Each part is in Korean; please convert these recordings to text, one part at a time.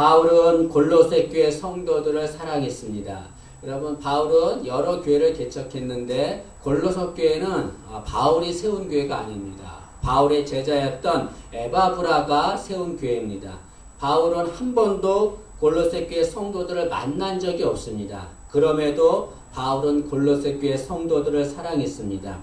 바울은 골로새 교회 성도들을 사랑했습니다. 여러분 바울은 여러 교회를 개척했는데 골로새 교회는 아, 바울이 세운 교회가 아닙니다. 바울의 제자였던 에바브라가 세운 교회입니다. 바울은 한 번도 골로새 교회 성도들을 만난 적이 없습니다. 그럼에도 바울은 골로새 교회 성도들을 사랑했습니다.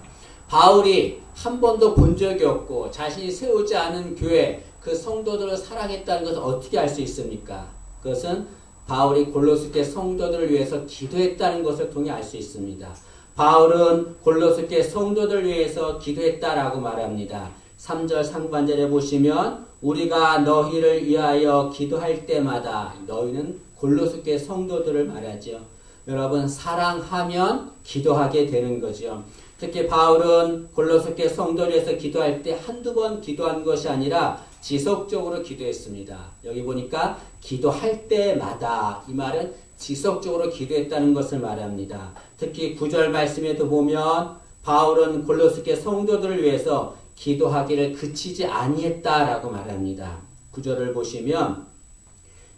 바울이 한 번도 본 적이 없고 자신이 세우지 않은 교회 그 성도들을 사랑했다는 것을 어떻게 알 수 있습니까? 그것은 바울이 골로스께 성도들을 위해서 기도했다는 것을 통해 알 수 있습니다. 바울은 골로스께 성도들을 위해서 기도했다라고 말합니다. 3절 상반절에 보시면 우리가 너희를 위하여 기도할 때마다 너희는 골로스께 성도들을 말하죠. 여러분 사랑하면 기도하게 되는 거죠. 특히 바울은 골로새께 성도를 위해서 기도할 때 한두 번 기도한 것이 아니라 지속적으로 기도했습니다. 여기 보니까 기도할 때마다 이 말은 지속적으로 기도했다는 것을 말합니다. 특히 구절 말씀에도 보면 바울은 골로새께 성도들을 위해서 기도하기를 그치지 아니했다라고 말합니다. 구절을 보시면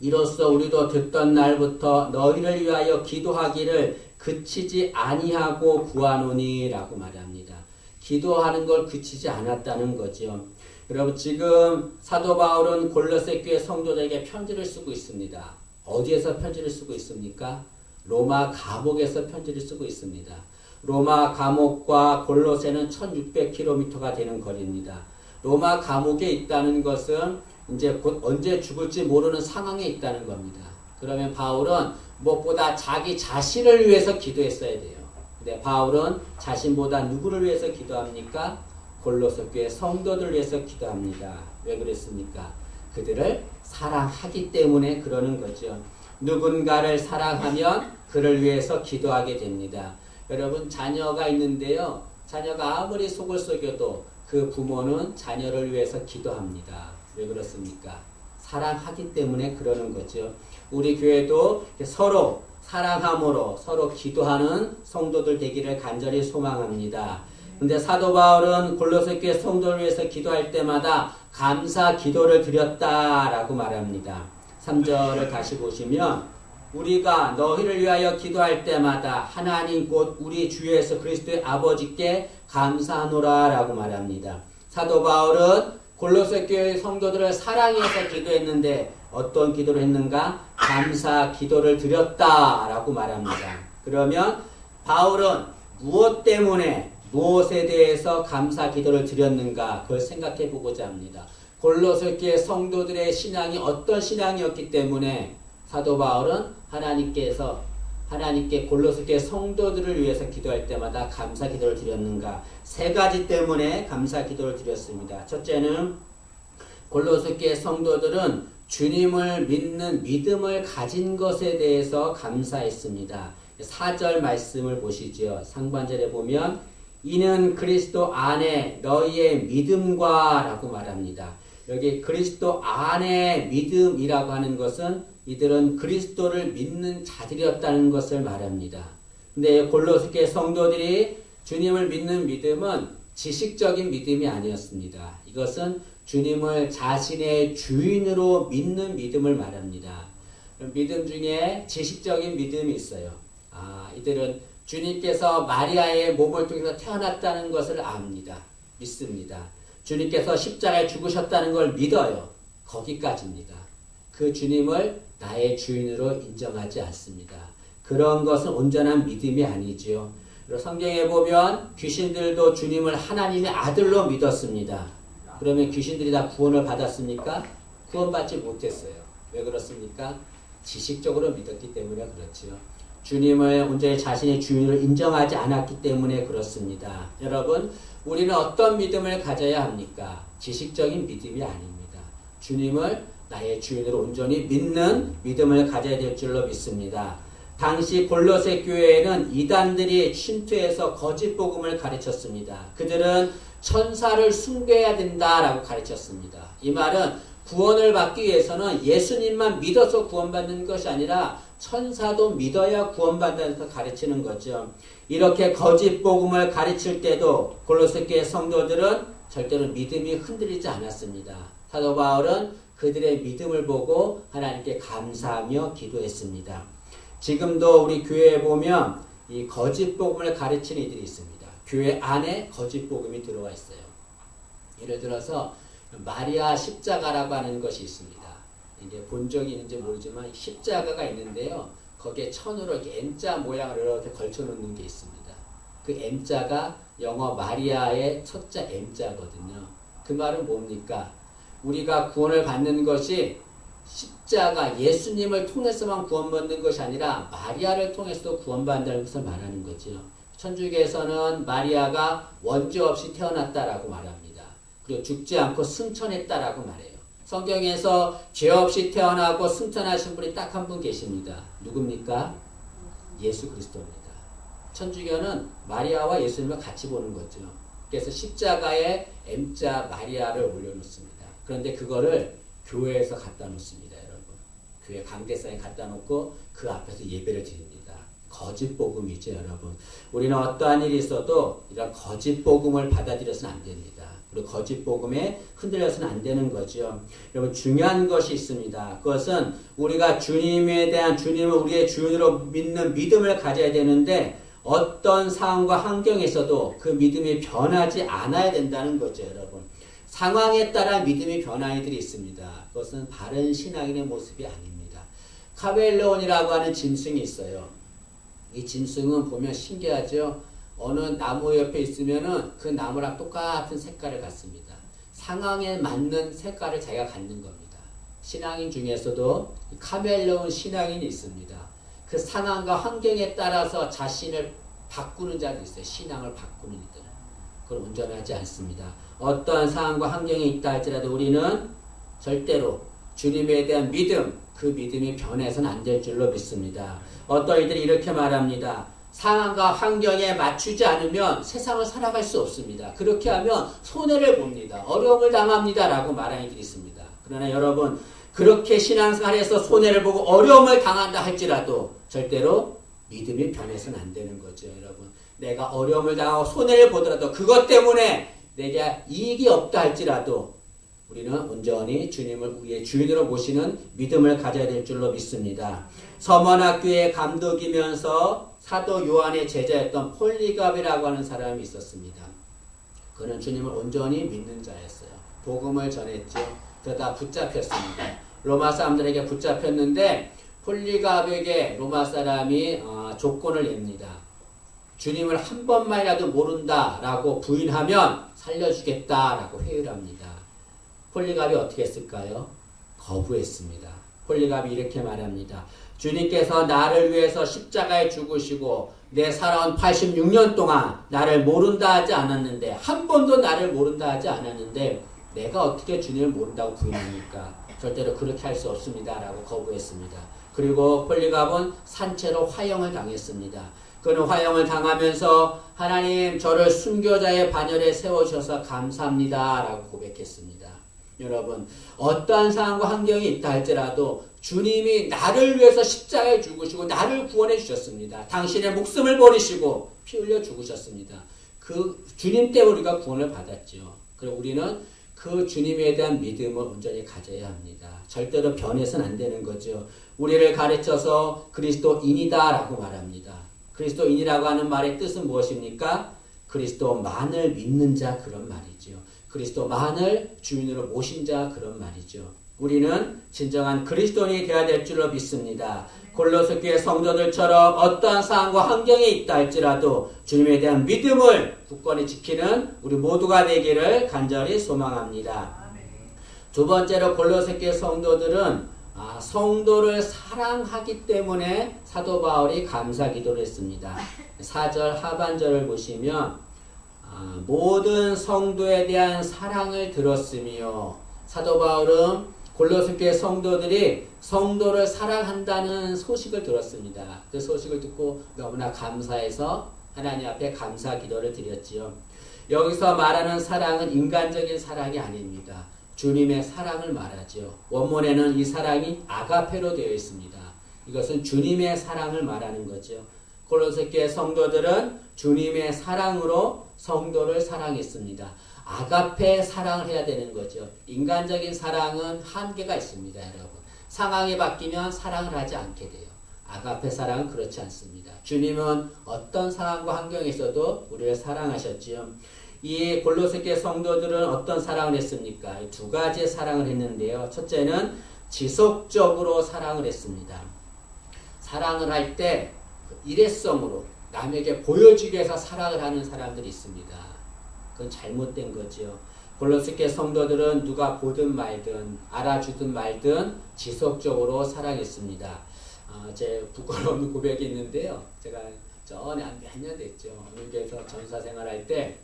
이로써 우리도 듣던 날부터 너희를 위하여 기도하기를 그치지 아니하고 구하노니라고 말합니다. 기도하는 걸 그치지 않았다는 거죠. 여러분 지금 사도 바울은 골로새 교회 성도들에게 편지를 쓰고 있습니다. 어디에서 편지를 쓰고 있습니까? 로마 감옥에서 편지를 쓰고 있습니다. 로마 감옥과 골로새는 1600km가 되는 거리입니다. 로마 감옥에 있다는 것은 이제 곧 언제 죽을지 모르는 상황에 있다는 겁니다. 그러면 바울은 무엇보다 자기 자신을 위해서 기도했어야 돼요. 근데 바울은 자신보다 누구를 위해서 기도합니까? 골로새 교회 성도들을 위해서 기도합니다. 왜 그랬습니까? 그들을 사랑하기 때문에 그러는 거죠. 누군가를 사랑하면 그를 위해서 기도하게 됩니다. 여러분 자녀가 있는데요. 자녀가 아무리 속을 속여도 그 부모는 자녀를 위해서 기도합니다. 왜 그렇습니까? 사랑하기 때문에 그러는 거죠. 우리 교회도 서로 사랑함으로 서로 기도하는 성도들 되기를 간절히 소망합니다. 근데 사도 바울은 골로새 교회 성도를 위해서 기도할 때마다 감사 기도를 드렸다라고 말합니다. 3절을 다시 보시면 우리가 너희를 위하여 기도할 때마다 하나님 곧 우리 주 예수 그리스도의 아버지께 감사하노라라고 말합니다. 사도 바울은 골로새 교회 성도들을 사랑해서 기도했는데 어떤 기도를 했는가? 감사 기도를 드렸다라고 말합니다. 그러면 바울은 무엇 때문에 무엇에 대해서 감사 기도를 드렸는가? 그걸 생각해 보고자 합니다. 골로새 교회 성도들의 신앙이 어떤 신앙이었기 때문에 사도 바울은 하나님께서 하나님께 골로새 교회 성도들을 위해서 기도할 때마다 감사 기도를 드렸는가? 세 가지 때문에 감사 기도를 드렸습니다. 첫째는 골로새 성도들은 주님을 믿는 믿음을 가진 것에 대해서 감사했습니다. 4절 말씀을 보시죠. 상반절에 보면 이는 그리스도 안에 너희의 믿음과 라고 말합니다. 여기 그리스도 안에 믿음이라고 하는 것은 이들은 그리스도를 믿는 자들이었다는 것을 말합니다. 근데 골로새계 성도들이 주님을 믿는 믿음은 지식적인 믿음이 아니었습니다. 이것은 주님을 자신의 주인으로 믿는 믿음을 말합니다. 믿음 중에 지식적인 믿음이 있어요. 아, 이들은 주님께서 마리아의 몸을 통해서 태어났다는 것을 압니다. 믿습니다. 주님께서 십자가에 죽으셨다는 걸 믿어요. 거기까지입니다. 그 주님을 나의 주인으로 인정하지 않습니다. 그런 것은 온전한 믿음이 아니지요. 성경에 보면 귀신들도 주님을 하나님의 아들로 믿었습니다. 그러면 귀신들이 다 구원을 받았습니까? 구원받지 못했어요. 왜 그렇습니까? 지식적으로 믿었기 때문에 그렇지요. 주님을 온전히 자신의 주인으로 인정하지 않았기 때문에 그렇습니다. 여러분, 우리는 어떤 믿음을 가져야 합니까? 지식적인 믿음이 아닙니다. 주님을 나의 주인으로 온전히 믿는 믿음을 가져야 될 줄로 믿습니다. 당시 골로새 교회에는 이단들이 침투해서 거짓 복음을 가르쳤습니다. 그들은 천사를 숭배해야 된다라고 가르쳤습니다. 이 말은 구원을 받기 위해서는 예수님만 믿어서 구원받는 것이 아니라 천사도 믿어야 구원받는다 가르치는 거죠. 이렇게 거짓 복음을 가르칠 때도 골로새 교회 성도들은 절대로 믿음이 흔들리지 않았습니다. 사도 바울은 그들의 믿음을 보고 하나님께 감사하며 기도했습니다. 지금도 우리 교회에 보면 이 거짓 복음을 가르치는 이들이 있습니다. 교회 안에 거짓 복음이 들어와 있어요. 예를 들어서 마리아 십자가라고 하는 것이 있습니다. 이제 본 적이 있는지 모르지만 십자가가 있는데요. 거기에 천으로 M자 모양을 이렇게 걸쳐 놓는 게 있습니다. 그 M자가 영어 마리아의 첫자 M자거든요. 그 말은 뭡니까? 우리가 구원을 받는 것이 십자가 예수님을 통해서만 구원받는 것이 아니라 마리아를 통해서도 구원받는다는 것을 말하는 거죠. 천주교에서는 마리아가 원죄 없이 태어났다라고 말합니다. 그리고 죽지 않고 승천했다라고 말해요. 성경에서 죄 없이 태어나고 승천하신 분이 딱 한 분 계십니다. 누굽니까? 예수 그리스도입니다. 천주교는 마리아와 예수님을 같이 보는 거죠. 그래서 십자가에 M자 마리아를 올려놓습니다. 그런데 그거를 교회에서 갖다 놓습니다, 여러분. 교회 강대상에 갖다 놓고 그 앞에서 예배를 드립니다. 거짓 복음이죠, 여러분. 우리는 어떠한 일이 있어도 이런 거짓 복음을 받아들여서는 안 됩니다. 그리고 거짓 복음에 흔들려서는 안 되는 거죠. 여러분 중요한 것이 있습니다. 그것은 우리가 주님에 대한 주님을 우리의 주인으로 믿는 믿음을 가져야 되는데 어떤 상황과 환경에서도 그 믿음이 변하지 않아야 된다는 거죠, 여러분. 상황에 따라 믿음이 변하는 이들이 있습니다. 그것은 바른 신앙인의 모습이 아닙니다. 카멜레온이라고 하는 짐승이 있어요. 이 짐승은 보면 신기하죠. 어느 나무 옆에 있으면은 그 나무랑 똑같은 색깔을 갖습니다. 상황에 맞는 색깔을 자기가 갖는 겁니다. 신앙인 중에서도 카멜레온 신앙인이 있습니다. 그 상황과 환경에 따라서 자신을 바꾸는 자도 있어요. 신앙을 바꾸는 이들. 그걸 온전하지 않습니다. 어떠한 상황과 환경이 있다 할지라도 우리는 절대로 주님에 대한 믿음, 그 믿음이 변해서는 안 될 줄로 믿습니다. 어떤 이들이 이렇게 말합니다. 상황과 환경에 맞추지 않으면 세상을 살아갈 수 없습니다. 그렇게 하면 손해를 봅니다. 어려움을 당합니다. 라고 말하는 이들이 있습니다. 그러나 여러분, 그렇게 신앙생활에서 손해를 보고 어려움을 당한다 할지라도 절대로 믿음이 변해서는 안 되는 거죠, 여러분. 내가 어려움을 당하고 손해를 보더라도 그것 때문에 내게 이익이 없다 할지라도 우리는 온전히 주님을 우리의 주인으로 모시는 믿음을 가져야 될 줄로 믿습니다. 서머학교의 감독이면서 사도 요한의 제자였던 폴리갑이라고 하는 사람이 있었습니다. 그는 주님을 온전히 믿는 자였어요. 복음을 전했죠. 그러다 붙잡혔습니다. 로마 사람들에게 붙잡혔는데 폴리갑에게 로마 사람이 어, 조건을 냅니다. 주님을 한 번만이라도 모른다라고 부인하면 살려주겠다라고 회유를 합니다. 폴리갑이 어떻게 했을까요? 거부했습니다. 폴리갑이 이렇게 말합니다. 주님께서 나를 위해서 십자가에 죽으시고 내 살아온 86년 동안 나를 모른다 하지 않았는데 한 번도 나를 모른다 하지 않았는데 내가 어떻게 주님을 모른다고 부인합니까? 절대로 그렇게 할 수 없습니다. 라고 거부했습니다. 그리고 폴리갑은 산채로 화형을 당했습니다. 그는 화형을 당하면서 하나님 저를 순교자의 반열에 세워주셔서 감사합니다. 라고 고백했습니다. 여러분 어떠한 상황과 환경이 있다 할지라도 주님이 나를 위해서 십자가에 죽으시고 나를 구원해 주셨습니다. 당신의 목숨을 버리시고 피 흘려 죽으셨습니다. 그 주님 때문에 우리가 구원을 받았죠. 그리고 우리는 그 주님에 대한 믿음을 온전히 가져야 합니다. 절대로 변해서는 안 되는 거죠. 우리를 가르쳐서 그리스도인이다라고 말합니다. 그리스도인이라고 하는 말의 뜻은 무엇입니까? 그리스도만을 믿는 자 그런 말이죠. 그리스도만을 주인으로 모신 자 그런 말이죠. 우리는 진정한 그리스도인이 되어야 될 줄로 믿습니다. 골로새 교회 성도들처럼 어떠한 상황과 환경에 있다 할지라도 주님에 대한 믿음을 굳건히 지키는 우리 모두가 되기를 간절히 소망합니다. 두 번째로 골로새 교회 성도들은 아, 성도를 사랑하기 때문에 사도 바울이 감사 기도를 했습니다. 4절 하반절을 보시면 아, 모든 성도에 대한 사랑을 들었으며 사도 바울은 골로새 교회 성도들이 성도를 사랑한다는 소식을 들었습니다. 그 소식을 듣고 너무나 감사해서 하나님 앞에 감사 기도를 드렸지요. 여기서 말하는 사랑은 인간적인 사랑이 아닙니다. 주님의 사랑을 말하죠. 원문에는 이 사랑이 아가페로 되어 있습니다. 이것은 주님의 사랑을 말하는 거죠. 골로새 교회 성도들은 주님의 사랑으로 성도를 사랑했습니다. 아가페 사랑을 해야 되는 거죠. 인간적인 사랑은 한계가 있습니다, 여러분. 상황이 바뀌면 사랑을 하지 않게 돼요. 아가페 사랑은 그렇지 않습니다. 주님은 어떤 상황과 환경에 있어도 우리를 사랑하셨지요. 이 골로새계 성도들은 어떤 사랑을 했습니까? 두 가지의 사랑을 했는데요. 첫째는 지속적으로 사랑을 했습니다. 사랑을 할 때 일회성으로 남에게 보여주기 위해서 사랑을 하는 사람들이 있습니다. 그건 잘못된 거죠. 골로새계 성도들은 누가 보든 말든 알아주든 말든 지속적으로 사랑했습니다. 어, 제 부끄러운 고백이 있는데요. 제가 전에 몇년 됐죠. 어느 교회에서 전사 생활할 때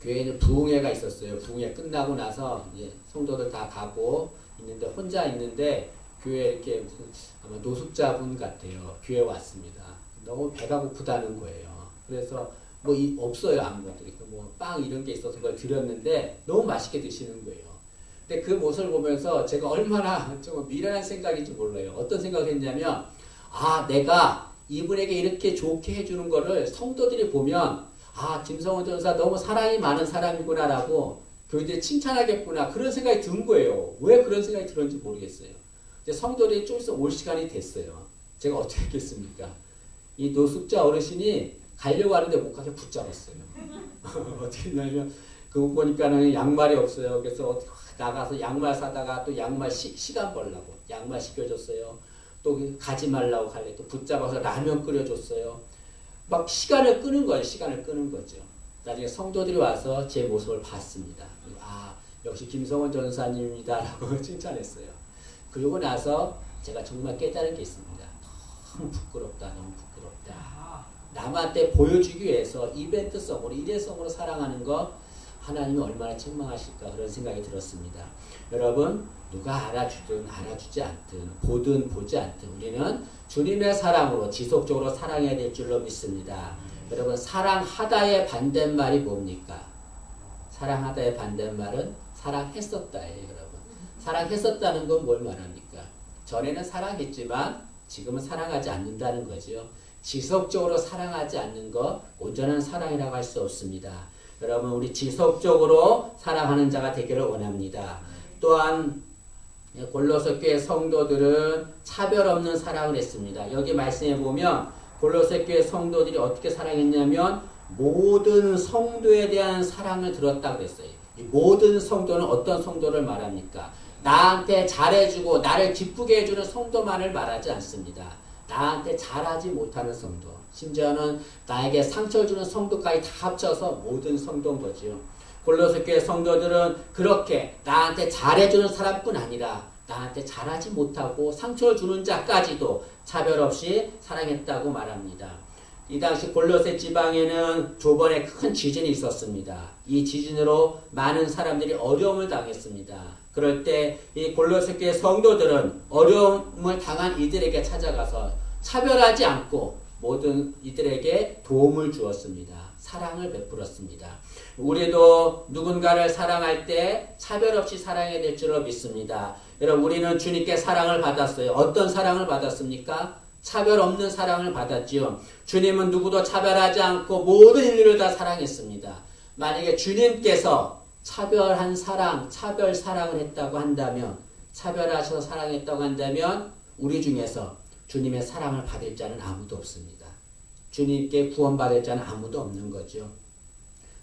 교회는 부흥회가 있었어요. 부흥회 끝나고 나서 이제 성도들 다 가고 있는데 혼자 있는데 교회 이렇게 무슨 아마 노숙자분 같아요. 교회 왔습니다. 너무 배가 고프다는 거예요. 그래서 뭐 이, 없어요 아무것도 뭐빵 이런 게 있어서 그걸 드렸는데 너무 맛있게 드시는 거예요. 근데 그 모습을 보면서 제가 얼마나 좀 미련한 생각인지 몰라요. 어떤 생각을 했냐면 아 내가 이분에게 이렇게 좋게 해주는 거를 성도들이 보면 아 김성원 전사 너무 사랑이 많은 사람이구나라고 교인들이 칭찬하겠구나 그런 생각이 든 거예요. 왜 그런 생각이 들었는지 모르겠어요. 이제 성도들이 좀 있어 올 시간이 됐어요. 제가 어떻게 했겠습니까? 이 노숙자 어르신이 가려고 하는데 못 가게 붙잡았어요. 어떻게 했냐면 그거 보니까는 양말이 없어요. 그래서 나가서 양말 사다가 또 양말 시, 시간 벌라고 양말 시켜줬어요. 또 가지 말라고 갈래 또 붙잡아서 라면 끓여줬어요. 막 시간을 끄는 거예요. 시간을 끄는 거죠. 나중에 성도들이 와서 제 모습을 봤습니다. 아 역시 김성원 전사님이다 라고 칭찬했어요. 그러고 나서 제가 정말 깨달은 게 있습니다. 너무 부끄럽다, 너무 부끄럽다. 남한테 보여주기 위해서 이벤트성으로, 일회성으로 사랑하는 거 하나님이 얼마나 책망하실까 그런 생각이 들었습니다. 여러분 누가 알아주든 알아주지 않든 보든 보지 않든 우리는 주님의 사랑으로 지속적으로 사랑해야 될 줄로 믿습니다. 여러분 사랑하다의 반대말이 뭡니까? 사랑하다의 반대말은 사랑했었다예요, 여러분. 사랑했었다는 건 뭘 말합니까? 전에는 사랑했지만 지금은 사랑하지 않는다는 거죠. 지속적으로 사랑하지 않는 것 온전한 사랑이라고 할 수 없습니다. 여러분 우리 지속적으로 사랑하는 자가 되기를 원합니다. 또한 골로새 교회 성도들은 차별 없는 사랑을 했습니다. 여기 말씀해 보면 골로새 교회 성도들이 어떻게 사랑했냐면 모든 성도에 대한 사랑을 들었다 그랬어요. 모든 성도는 어떤 성도를 말합니까? 나한테 잘해주고 나를 기쁘게 해주는 성도만을 말하지 않습니다. 나한테 잘하지 못하는 성도, 심지어는 나에게 상처를 주는 성도까지 다 합쳐서 모든 성도인 거지요. 골로새 교회 성도들은 그렇게 나한테 잘해주는 사람뿐 아니라 나한테 잘하지 못하고 상처를 주는 자까지도 차별 없이 사랑했다고 말합니다. 이 당시 골로새 지방에는 두 번의 큰 지진이 있었습니다. 이 지진으로 많은 사람들이 어려움을 당했습니다. 그럴 때 이 골로새 교회 성도들은 어려움을 당한 이들에게 찾아가서 차별하지 않고 모든 이들에게 도움을 주었습니다. 사랑을 베풀었습니다. 우리도 누군가를 사랑할 때 차별 없이 사랑해야 될 줄로 믿습니다. 여러분 우리는 주님께 사랑을 받았어요. 어떤 사랑을 받았습니까? 차별 없는 사랑을 받았지요. 주님은 누구도 차별하지 않고 모든 인류를 다 사랑했습니다. 만약에 주님께서 차별한 사랑, 차별 사랑을 했다고 한다면, 차별하셔서 사랑했다고 한다면, 우리 중에서 주님의 사랑을 받을 자는 아무도 없습니다. 주님께 구원받을 자는 아무도 없는 거죠.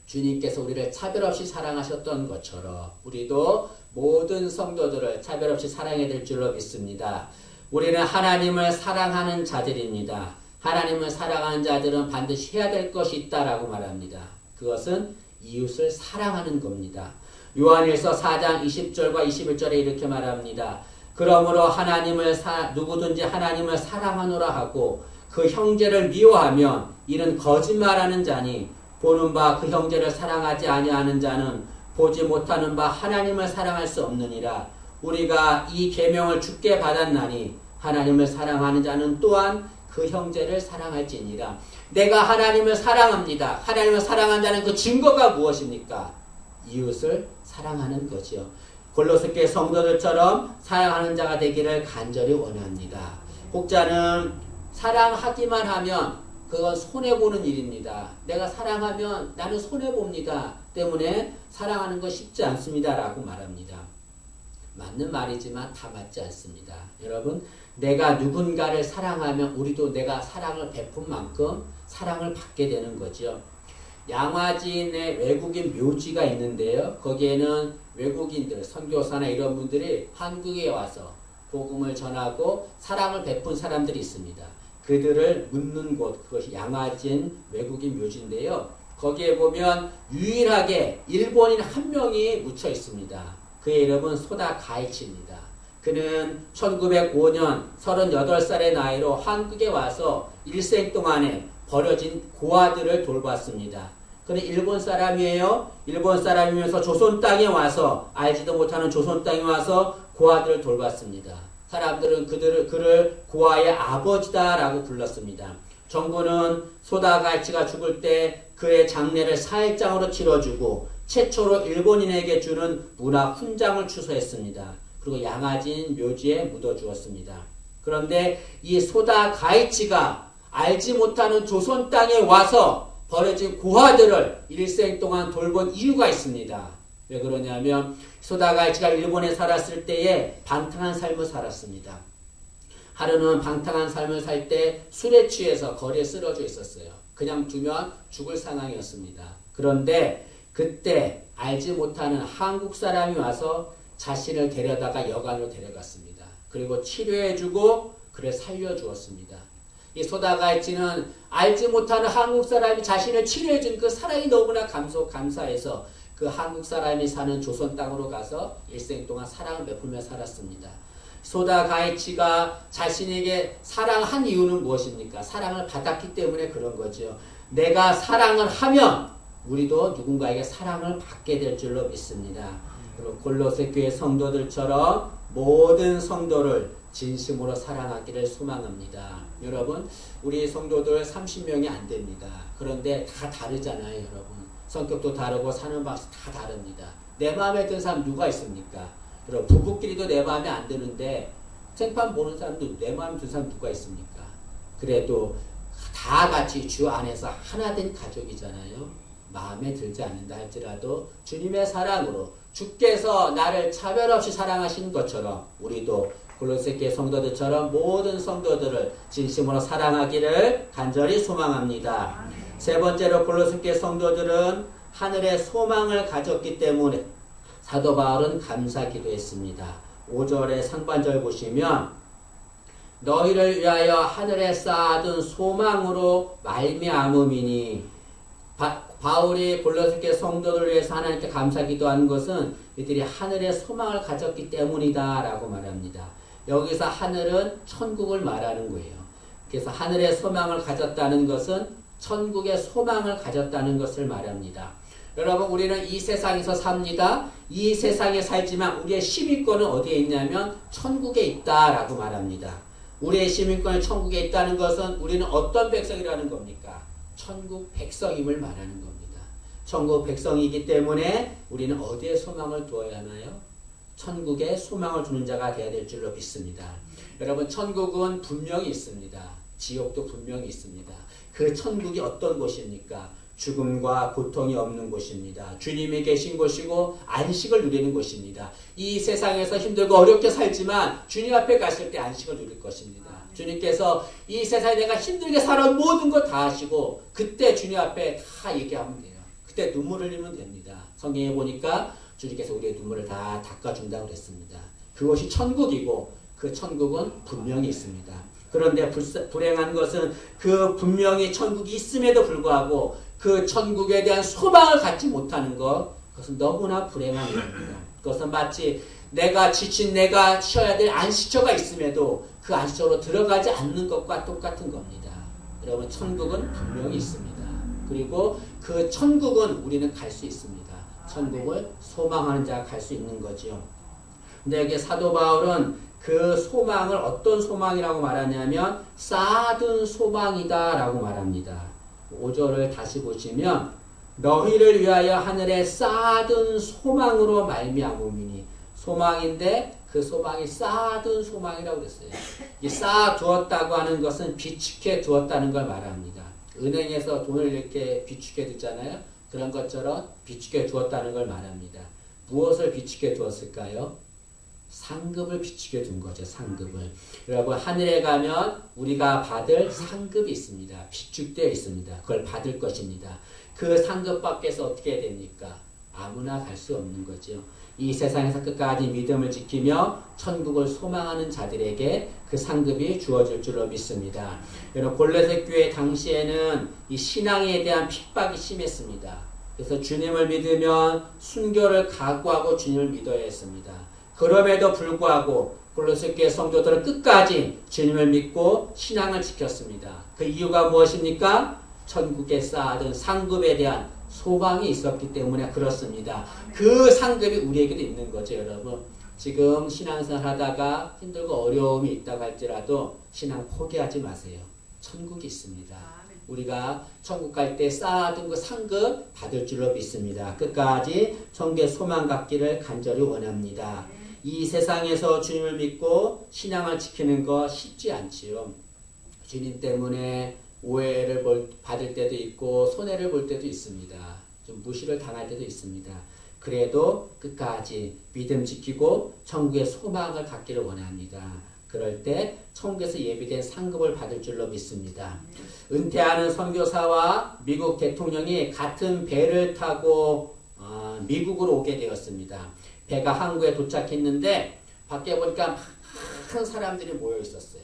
주님께서 우리를 차별 없이 사랑하셨던 것처럼 우리도 모든 성도들을 차별 없이 사랑해야 될 줄로 믿습니다. 우리는 하나님을 사랑하는 자들입니다. 하나님을 사랑하는 자들은 반드시 해야 될 것이 있다라고 말합니다. 그것은 이웃을 사랑하는 겁니다. 요한일서 4장 20절과 21절에 이렇게 말합니다. 그러므로 하나님을 사, 누구든지 하나님을 사랑하노라 하고 그 형제를 미워하면 이는 거짓말하는 자니 보는 바 그 형제를 사랑하지 아니하는 자는 보지 못하는 바 하나님을 사랑할 수 없느니라. 우리가 이 계명을 주께 받았나니 하나님을 사랑하는 자는 또한 그 형제를 사랑할지니라. 내가 하나님을 사랑합니다. 하나님을 사랑한다는 그 증거가 무엇입니까? 이웃을 사랑하는 거지요. 골로새교 성도들처럼 사랑하는 자가 되기를 간절히 원합니다. 혹자는 사랑하기만 하면 그건 손해보는 일입니다. 내가 사랑하면 나는 손해봅니다. 때문에 사랑하는 거 쉽지 않습니다 라고 말합니다. 맞는 말이지만 다 맞지 않습니다. 여러분, 내가 누군가를 사랑하면 우리도 내가 사랑을 베푼 만큼 사랑을 받게 되는 거죠. 양화진의 외국인 묘지가 있는데요. 거기에는 외국인들, 선교사나 이런 분들이 한국에 와서 복음을 전하고 사랑을 베푼 사람들이 있습니다. 그들을 묻는 곳, 그것이 양화진 외국인 묘지인데요. 거기에 보면 유일하게 일본인 한 명이 묻혀 있습니다. 그의 이름은 소다 가이치입니다. 그는 1905년 38살의 나이로 한국에 와서 일생 동안에 버려진 고아들을 돌봤습니다. 그는 일본 사람이에요. 일본 사람이면서 조선 땅에 와서 알지도 못하는 조선 땅에 와서 고아들을 돌봤습니다. 사람들은 그들을 그를 고아의 아버지다라고 불렀습니다. 정부는 소다가이치가 죽을 때 그의 장례를 사일장으로 치러주고 최초로 일본인에게 주는 문화 훈장을 추서했습니다. 그리고 양아진 묘지에 묻어주었습니다. 그런데 이 소다 가이치가 알지 못하는 조선 땅에 와서 버려진 고아들을 일생 동안 돌본 이유가 있습니다. 왜 그러냐면 소다 가이치가 일본에 살았을 때에 방탕한 삶을 살았습니다. 하루는 방탕한 삶을 살 때 술에 취해서 거리에 쓰러져 있었어요. 그냥 두면 죽을 상황이었습니다. 그런데 그때 알지 못하는 한국 사람이 와서 자신을 데려다가 여관으로 데려갔습니다. 그리고 치료해주고 그를 살려주었습니다. 이 소다가이치는 알지 못하는 한국 사람이 자신을 치료해준 그 사랑이 너무나 감소, 감사해서 그 한국 사람이 사는 조선 땅으로 가서 일생 동안 사랑을 베풀며 살았습니다. 소다 가이치가 자신에게 사랑한 이유는 무엇입니까? 사랑을 받았기 때문에 그런 거죠. 내가 사랑을 하면 우리도 누군가에게 사랑을 받게 될 줄로 믿습니다. 그리고 골로새 교회 성도들처럼 모든 성도를 진심으로 사랑하기를 소망합니다. 여러분, 우리 성도들 30명이 안 됩니다. 그런데 다 다르잖아요, 여러분. 성격도 다르고 사는 방식 다 다릅니다. 내 마음에 든 사람 누가 있습니까? 여러분, 부부끼리도 내 마음에 안 드는데 생판 보는 사람도 내 마음에 든 사람 누가 있습니까? 그래도 다 같이 주 안에서 하나 된 가족이잖아요. 마음에 들지 않는다 할지라도 주님의 사랑으로 주께서 나를 차별 없이 사랑하시는 것처럼 우리도 골로새교 성도들처럼 모든 성도들을 진심으로 사랑하기를 간절히 소망합니다. 세 번째로 골로새교 성도들은 하늘의 소망을 가졌기 때문에 사도 바울은 감사 기도했습니다. 5절의 상반절 보시면 너희를 위하여 하늘에 쌓아둔 소망으로 말미암음이니 바 울이 골로새교 성도들을 위해서 하나님께 감사 기도하는 것은 이들이 하늘의 소망을 가졌기 때문이다 라고 말합니다. 여기서 하늘은 천국을 말하는 거예요. 그래서 하늘의 소망을 가졌다는 것은 천국의 소망을 가졌다는 것을 말합니다. 여러분 우리는 이 세상에서 삽니다. 이 세상에 살지만 우리의 시민권은 어디에 있냐면 천국에 있다라고 말합니다. 우리의 시민권이 천국에 있다는 것은 우리는 어떤 백성이라는 겁니까? 천국 백성임을 말하는 겁니다. 천국 백성이기 때문에 우리는 어디에 소망을 두어야 하나요? 천국에 소망을 두는 자가 되어야 될 줄로 믿습니다. 여러분 천국은 분명히 있습니다. 지옥도 분명히 있습니다. 그 천국이 어떤 곳입니까? 죽음과 고통이 없는 곳입니다. 주님이 계신 곳이고 안식을 누리는 곳입니다. 이 세상에서 힘들고 어렵게 살지만 주님 앞에 갔을 때 안식을 누릴 것입니다. 주님께서 이 세상에 내가 힘들게 살아 모든 것다 하시고 그때 주님 앞에 다 얘기하면 돼요. 그때 눈물 흘리면 됩니다. 성경에 보니까 주님께서 우리의 눈물을 다 닦아준다고 그랬습니다. 그것이 천국이고 그 천국은 분명히 있습니다. 그런데 불사, 불행한 것은 그 분명히 천국이 있음에도 불구하고 그 천국에 대한 소망을 갖지 못하는 것 그것은 너무나 불행한 일입니다. 그것은 마치 내가 지친 내가 쉬어야 될 안식처가 있음에도 그 안식처로 들어가지 않는 것과 똑같은 겁니다. 여러분 천국은 분명히 있습니다. 그리고 그 천국은 우리는 갈 수 있습니다. 천국을 소망하는 자가 갈 수 있는 거죠. 근데 여기 사도 바울은 그 소망을 어떤 소망이라고 말하냐면 쌓아둔 소망이다 라고 말합니다. 5절을 다시 보시면 너희를 위하여 하늘에 쌓아둔 소망으로 말미암음이니 소망인데 그 소망이 쌓아둔 소망이라고 그랬어요. 이 쌓아두었다고 하는 것은 비축해 두었다는 걸 말합니다. 은행에서 돈을 이렇게 비축해 두잖아요. 그런 것처럼 비추게 두었다는 걸 말합니다. 무엇을 비추게 두었을까요? 상급을 비추게 둔 거죠. 상급을. 여러분 하늘에 가면 우리가 받을 상급이 있습니다. 비축되어 있습니다. 그걸 받을 것입니다. 그 상급 밖에서 어떻게 됩니까? 아무나 갈 수 없는 거죠. 이 세상에서 끝까지 믿음을 지키며 천국을 소망하는 자들에게 그 상급이 주어질 줄로 믿습니다. 여러분 골로새 교회 당시에는 이 신앙에 대한 핍박이 심했습니다. 그래서 주님을 믿으면 순교를 각오하고 주님을 믿어야 했습니다. 그럼에도 불구하고 골로새 교회 성도들은 끝까지 주님을 믿고 신앙을 지켰습니다. 그 이유가 무엇입니까? 천국에 쌓아둔 상급에 대한 소망이 있었기 때문에 그렇습니다. 그 상급이 우리에게도 있는 거죠, 여러분. 지금 신앙생활 하다가 힘들고 어려움이 있다고 할지라도 신앙 포기하지 마세요. 천국이 있습니다. 우리가 천국 갈 때 쌓아둔 그 상급 받을 줄로 믿습니다. 끝까지 천국의 소망 갖기를 간절히 원합니다. 이 세상에서 주님을 믿고 신앙을 지키는 거 쉽지 않지요. 주님 때문에 오해를 받을 때도 있고 손해를 볼 때도 있습니다. 좀 무시를 당할 때도 있습니다. 그래도 끝까지 믿음 지키고 천국의 소망을 갖기를 원합니다. 그럴 때 천국에서 예비된 상급을 받을 줄로 믿습니다. 은퇴하는 선교사와 미국 대통령이 같은 배를 타고 어, 미국으로 오게 되었습니다. 배가 한국에 도착했는데 밖에 보니까 많은 사람들이 모여 있었어요.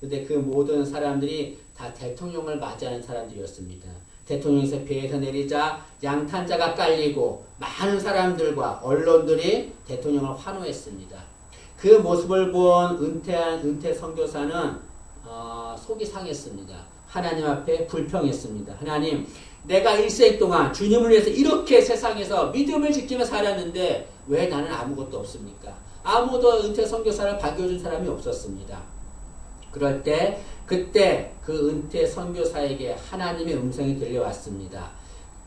근데 그 모든 사람들이 다 대통령을 맞이하는 사람들이었습니다. 대통령에서 배에서 내리자 양탄자가 깔리고 많은 사람들과 언론들이 대통령을 환호했습니다. 그 모습을 본 은퇴한 은퇴 선교사는 어, 속이 상했습니다. 하나님 앞에 불평했습니다. 하나님, 내가 일생 동안 주님을 위해서 이렇게 세상에서 믿음을 지키며 살았는데 왜 나는 아무것도 없습니까? 아무도 은퇴 선교사를 반겨준 사람이 없었습니다. 그럴 때 그때 그 은퇴 선교사에게 하나님의 음성이 들려왔습니다.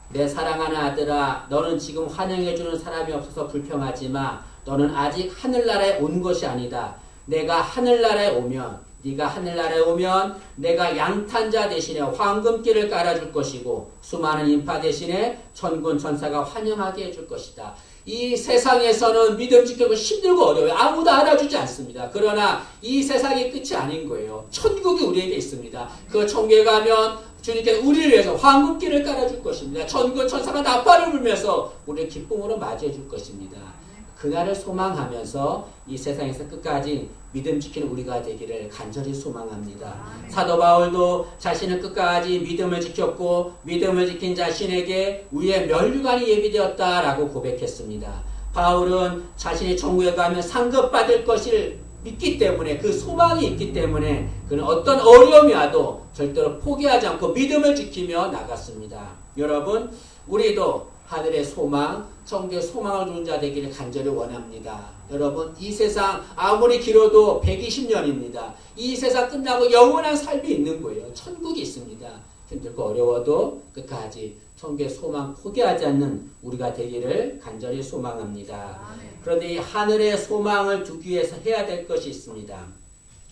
내 사랑하는 아들아, 너는 지금 환영해주는 사람이 없어서 불평하지만 너는 아직 하늘나라에 온 것이 아니다. 내가 하늘나라에 오면 네가 하늘나라에 오면 내가 양탄자 대신에 황금길을 깔아줄 것이고 수많은 인파 대신에 천군 천사가 환영하게 해줄 것이다. 이 세상에서는 믿음 지키고 힘들고 어려워요. 아무도 알아주지 않습니다. 그러나 이 세상이 끝이 아닌 거예요. 천국이 우리에게 있습니다. 그 천국에 가면 주님께 우리를 위해서 황금길을 깔아줄 것입니다. 천국 천사가 나팔을 불면서 우리를 기쁨으로 맞이해 줄 것입니다. 그날을 소망하면서 이 세상에서 끝까지 믿음 지키는 우리가 되기를 간절히 소망합니다. 사도 바울도 자신은 끝까지 믿음을 지켰고 믿음을 지킨 자신에게 위에 멸류관이 예비되었다라고 고백했습니다. 바울은 자신이 천국에 가면 상급받을 것을 믿기 때문에 그 소망이 있기 때문에 그는 어떤 어려움이 와도 절대로 포기하지 않고 믿음을 지키며 나갔습니다. 여러분 우리도 하늘의 소망, 천국의 소망을 두는 자 되기를 간절히 원합니다. 여러분, 이 세상 아무리 길어도 120년입니다. 이 세상 끝나고 영원한 삶이 있는 거예요. 천국이 있습니다. 힘들고 어려워도 끝까지 천국의 소망 포기하지 않는 우리가 되기를 간절히 소망합니다. 그런데 이 하늘의 소망을 두기 위해서 해야 될 것이 있습니다.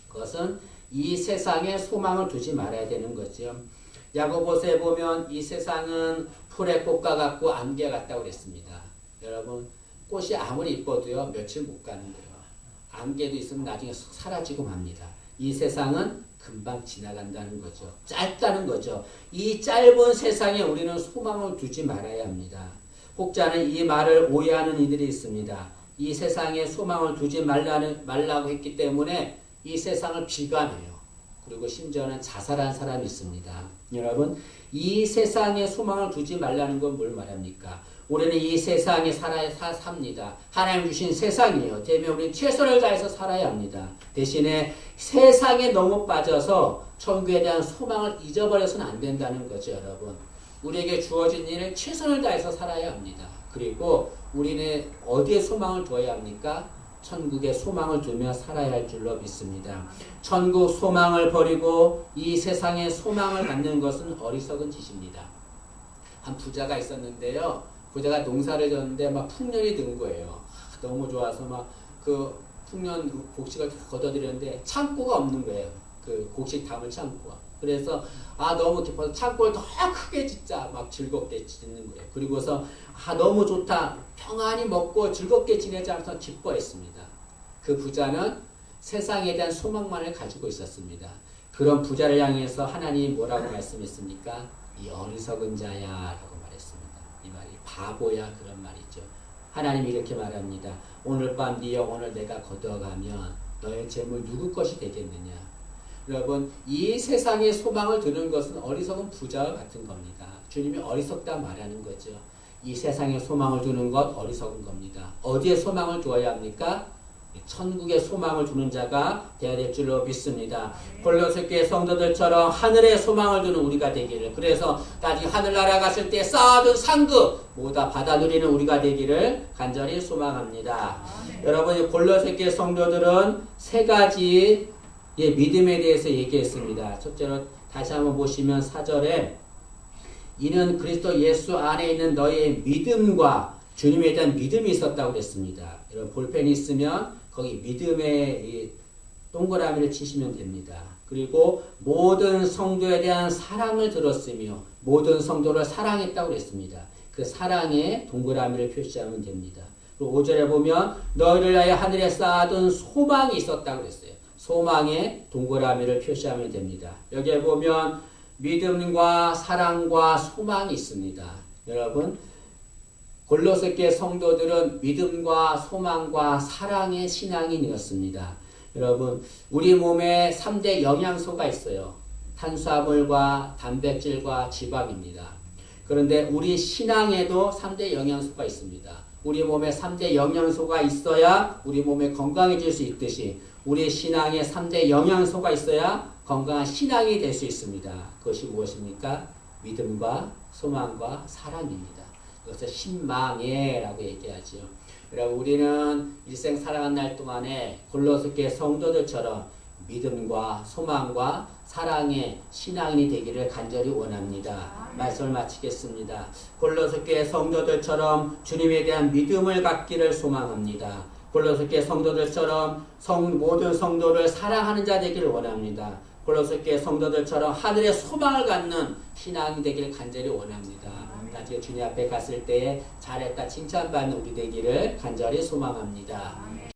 그것은 이 세상에 소망을 두지 말아야 되는 거죠. 야고보서에 보면 이 세상은 풀의 꽃과 같고 안개 같다고 그랬습니다. 여러분 꽃이 아무리 이뻐도요 며칠 못 가는 거예요. 안개도 있으면 나중에 사라지고 맙니다. 이 세상은 금방 지나간다는 거죠. 짧다는 거죠. 이 짧은 세상에 우리는 소망을 두지 말아야 합니다. 혹자는 이 말을 오해하는 이들이 있습니다. 이 세상에 소망을 두지 말라는, 말라고 했기 때문에 이 세상을 비관해요. 그리고 심지어는 자살한 사람이 있습니다. 여러분, 이 세상에 소망을 두지 말라는 건 뭘 말합니까? 우리는 이 세상에 살아야 사, 삽니다. 하나님 주신 세상이에요. 되면 우리 최선을 다해서 살아야 합니다. 대신에 세상에 너무 빠져서 천국에 대한 소망을 잊어버려서는 안 된다는 거죠, 여러분. 우리에게 주어진 일을 최선을 다해서 살아야 합니다. 그리고 우리는 어디에 소망을 두어야 합니까? 천국에 소망을 두며 살아야 할 줄로 믿습니다. 천국 소망을 버리고 이 세상에 소망을 갖는 것은 어리석은 짓입니다. 한 부자가 있었는데요. 부자가 농사를 졌는데 막 풍년이 든 거예요. 너무 좋아서 막 그 풍년 곡식을 걷어들였는데 창고가 없는 거예요. 그 곡식 담을 창고가. 그래서 아 너무 기뻐서 창고를 더 크게 짓자 막 즐겁게 짓는 거예요. 그리고서 아 너무 좋다 평안히 먹고 즐겁게 지내자 하면서 기뻐했습니다. 그 부자는 세상에 대한 소망만을 가지고 있었습니다. 그런 부자를 향해서 하나님이 뭐라고 말씀했습니까? 이 어리석은 자야 라고 말했습니다. 이 말이 바보야 그런 말이죠. 하나님이 이렇게 말합니다. 오늘 밤 네 영혼을 내가 거둬가면 너의 재물 누구 것이 되겠느냐? 여러분 이 세상에 소망을 두는 것은 어리석은 부자와 같은 겁니다. 주님이 어리석다 말하는 거죠. 이 세상에 소망을 두는 것 어리석은 겁니다. 어디에 소망을 두어야 합니까? 천국에 소망을 두는 자가 되어야 될 줄로 믿습니다. 골로새 교회 성도들처럼 하늘에 소망을 두는 우리가 되기를 그래서 나중에 하늘나라 갔을 때 쌓아둔 상급 모두 다 받아 누리는 우리가 되기를 간절히 소망합니다. 여러분 이 골로새 교회 성도들은 세 가지 예, 믿음에 대해서 얘기했습니다. 첫째로 다시 한번 보시면 사절에 이는 그리스도 예수 안에 있는 너의 믿음과 주님에 대한 믿음이 있었다고 그랬습니다. 여러분 볼펜이 있으면 거기 믿음의 이 동그라미를 치시면 됩니다. 그리고 모든 성도에 대한 사랑을 들었으며 모든 성도를 사랑했다고 그랬습니다. 그 사랑에 동그라미를 표시하면 됩니다. 그리고 5절에 보면 너희를 위하여 하늘에 쌓아둔 소망이 있었다고 그랬어요. 소망에 동그라미를 표시하면 됩니다. 여기에 보면 믿음과 사랑과 소망이 있습니다. 여러분 골로새계 성도들은 믿음과 소망과 사랑의 신앙인이었습니다. 여러분 우리 몸에 3대 영양소가 있어요. 탄수화물과 단백질과 지방입니다. 그런데 우리 신앙에도 3대 영양소가 있습니다. 우리 몸에 3대 영양소가 있어야 우리 몸에 건강해질 수 있듯이 우리 신앙에 3대 영양소가 있어야 건강한 신앙이 될 수 있습니다. 그것이 무엇입니까? 믿음과 소망과 사랑입니다. 그것을 신망해라고 얘기하죠. 여러분 우리는 일생 살아간 날 동안에 골로새계 성도들처럼 믿음과 소망과 사랑의 신앙인이 되기를 간절히 원합니다. 말씀을 마치겠습니다. 골로새계 성도들처럼 주님에 대한 믿음을 갖기를 소망합니다. 골로새계 성도들처럼 성, 모든 성도를 사랑하는 자 되기를 원합니다. 골로새계 성도들처럼 하늘의 소망을 갖는 신앙이 되기를 간절히 원합니다. 나중에 주님 앞에 갔을 때에 잘했다 칭찬받는 우리 되기를 간절히 소망합니다.